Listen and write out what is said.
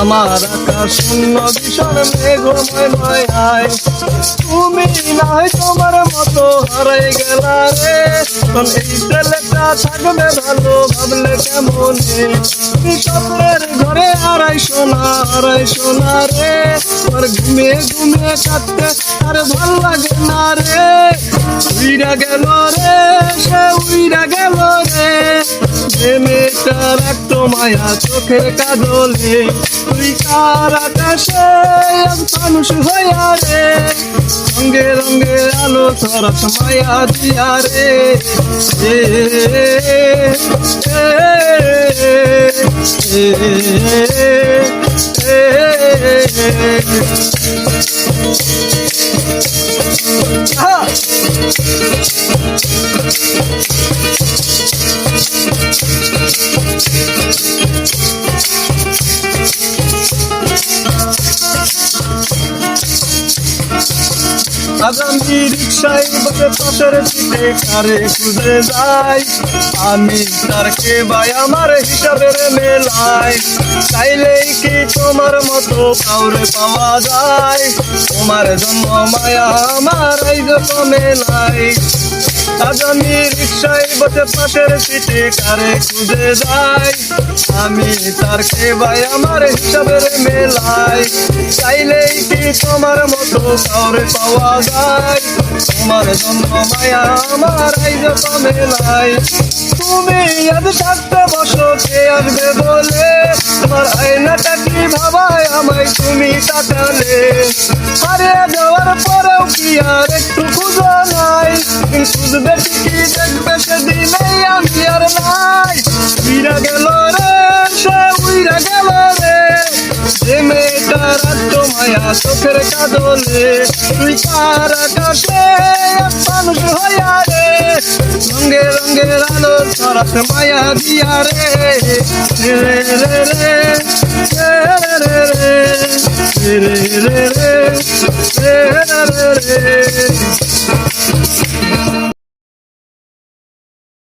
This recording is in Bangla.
আমার আকাশ শূন্য ভীষণ মেঘময় নয় আয় তুমি নাই তোমার মতো, হারাই গেলা রে। এই ছেলেটা থাকবে ভালো, ভাবলে কেমন? স্বপ্নের ঘরে আড়াই সোনা আড়াই সোনা রে। তোর ঘুমিয়ে ঘুমিয়ে কাঁদতে আর ভালো লাগে না রে। উইরা গেল রে, সে উইরা গেল রে। মেয়েটা রাখতো মায়া চোখের কাজলে তুই কার আকাশে মানুষ হইয়া রে রঙে রঙে আলো সরস মায়া দিয়া রে এ, আগামী রিক্সায় বসে পাশের দিকে কারে খুঁজে যাই আমি তার কে ভাই, আমার হিসাবের মেলাই চাইলেই কি তোমার মতো কাউরে পাওয়া যায়? তোমার জন্ম মায়া আমার এই কমে নাই আগামী রিক্সায় বসে পাশের সিটে কারে খুঁজে যাই আমি তার কে ভাই, আমার হিসাবের মেলাই চাইলেই কি তোমার মতো কাউরে পাওয়া যায়? তোমার জন্ম মায়া আমার এই যে মেলাই তুমি আজ থাকতে বসো, কে আসবে বলে? তোমার আয়নাটা কি ভাবায় আমায় তুমি তাকালে? হারিয়ে যাওয়ার পরেও কি আর একটু খুঁজো নাই? খুঁজবে ঠিকই, দেখবে সেদিনেই আমি আর নাই। উইরা গেল রাখতো মায়া চোখের কাজলে তুই আকাশে এক মানুষ হইয়া রে রঙে রঙের আলো সরাস মায়া দিয়া রে রে রে রে রে রে রে রে রে রে রে